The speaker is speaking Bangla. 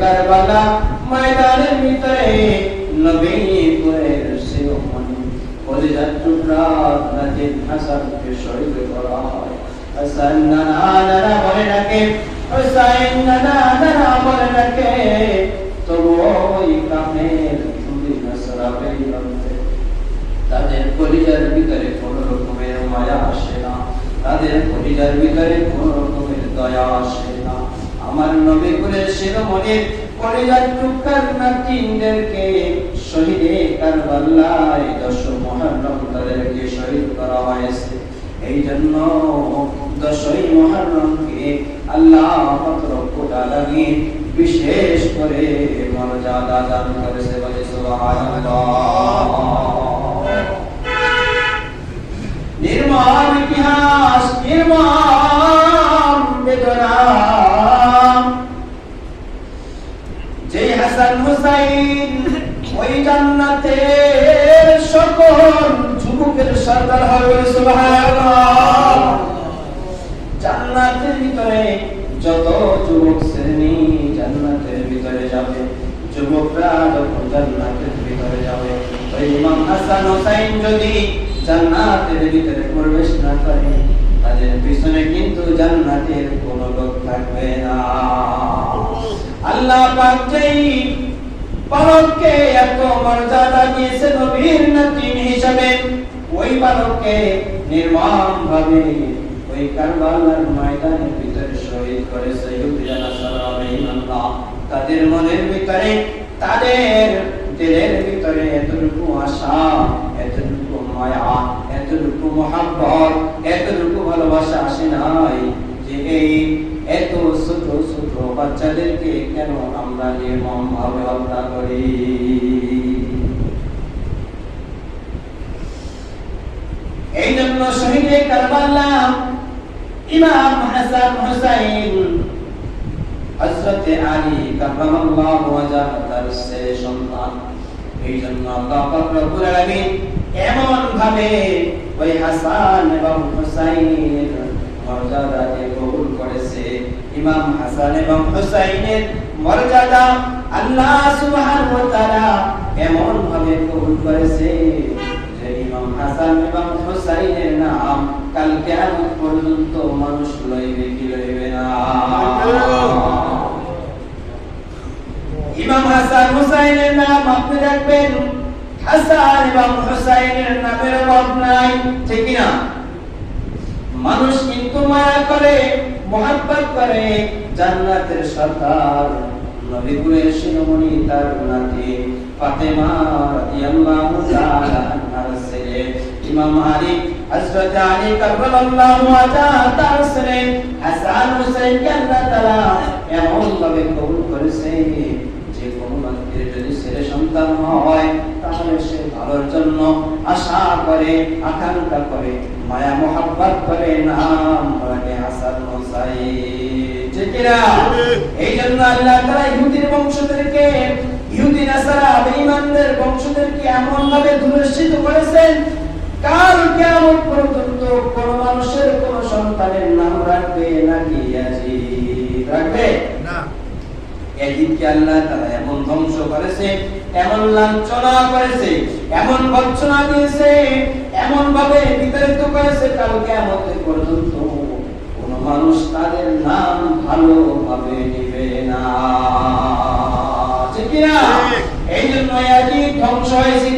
কারবালা ময়দানের ভিতরে, নবীপুরের শিরোমণি কলিজার টুকরা নাজিদ হাসানকে শহীদ করা হয়। হাসান নানা নানা বলে ডাকে হুসাইন নানা নানা বলে ডাকে। তবুও ওই কামের তুমি নাসরা বেরিয়ে তাদের কলিজার ভিতরে কোন রকমের মায়া আসে না। তাদের কলিজার ভিতরে কোন রকমের দয়া আসে না। আমার নবী করে শিরোমণির কলিজার টুকরার নাতিনদেরকে শহীদে কারবালায় দশ মহারম তাদেরকে শহীদ করা হয়েছে। এই জন্য দশই মহারমকে আল্লাহ রব্বুল আলামিন বিশেষ করে মর্যাদা দান করেছে বলে সুবহানাল্লাহ। নির্মম ইতিহাস নির্মম হাসান হুসাইন, ওই জান্নাতের সকল যুবকের সর্দার হবে, সুবহানাল্লাহ। জান্নাতের ভিতরে যত যুবক শ্রেণি জান্নাতের ভিতরে যাবে, যুবকরা যখন জান্নাতের ভিতরে যাবে, ওই ইমাম হাসান হোসাইন যদি জান্নাতের ভিতরে প্রবেশ না করে, তাদের পিছনে কিন্তু জান্নাতের কোনো লোক থাকবে না। আল্লাহ পাক যেই বালককে এত মর্যাদা দিয়েছে নবীর নাতিন হিসাবে। ওই বালককে নির্মম ভাবে ওই কারবালার ময়দানের ভিতরে শহীদ করে তাদের মনের ভিতরে, তাদের দিলের ভিতরে এতটুকু আশা, এতটুকু মায়া, এতটুকু মহাব্বত, এতটুকু ভালোবাসা আসে নাই যে এই এত ছোট বাচ্চাদেরকে কেন আমরা নির্মম ভাবে হত্যা করি? এই জন্য শহীদে কারবালা ইমাম হাসান হুসাইন, হযরত আলী কারামাল্লাহু ওয়াজহু তার ছেলে সন্তান। এই জন্য আল্লাহ পাক এমন ভাবে ওই হাসান এবং হুসাইনের মর্যাদাকে কবুল করেছে ইমাম হাসান এবং হুসাইনের মর্যাদা আল্লাহ সুবহানাহু ওয়া তাআলা এমন ভাবে কবুল করেছে যে ইমাম হাসান এবং হুসাইনের নাম কাল কিয়ামত পর্যন্ত মানুষ লইবে কি লইবে না। ইমাম হাসান হুসাইনের নাম আপনি রাখবেন হাসান এবং হুসাইনের নামের অভাব নাই, ঠিক না মানুষ কিন্তু মায়া করে মোহাব্বত করে জান্নাতের সরকার নবীপুরের শিরোমণি তার নাতি ফাতেমা রাদিয়াল্লাহু তাআলা আনহার ছেলে। ইমাম আলী হযরত আলী কাররামাল্লাহু ওয়াজহা তার ছেলে। হাসান হুসাইন কে এমন ভাবে কবুল করেছে যে কোন মানুষের যদি ছেলে সন্তান হয়, তাহলে সে ভালোর জন্য আশা করে, আকাঙ্ক্ষা করে, মায়া মোহাব্বত করে, নাম এই জন্য আল্লাহ তাআলা ইহুদির বংশধরকে, ইহুদি নাসারা বেঈমানদের বংশধরকে এমন ভাবে ধুলসিত করেছেন, কাল কিয়ামত পর্যন্ত কোন মানুষের কোন সন্তানের নাম রাখবে নাকি রাখবে? আল্লাহ তারা এমন ধ্বংস করেছে এমন লাঞ্ছনা করেছে এমন দিয়েছে এমন ভাবে বিতাড়িত করেছে কালকে আমাদের পর্যন্ত কোন মানুষ তাদের নাম ভালোভাবে নিবে না। ঠিক না। এই জন্য ইয়াজিদ ধ্বংস হয়েছে কি হয়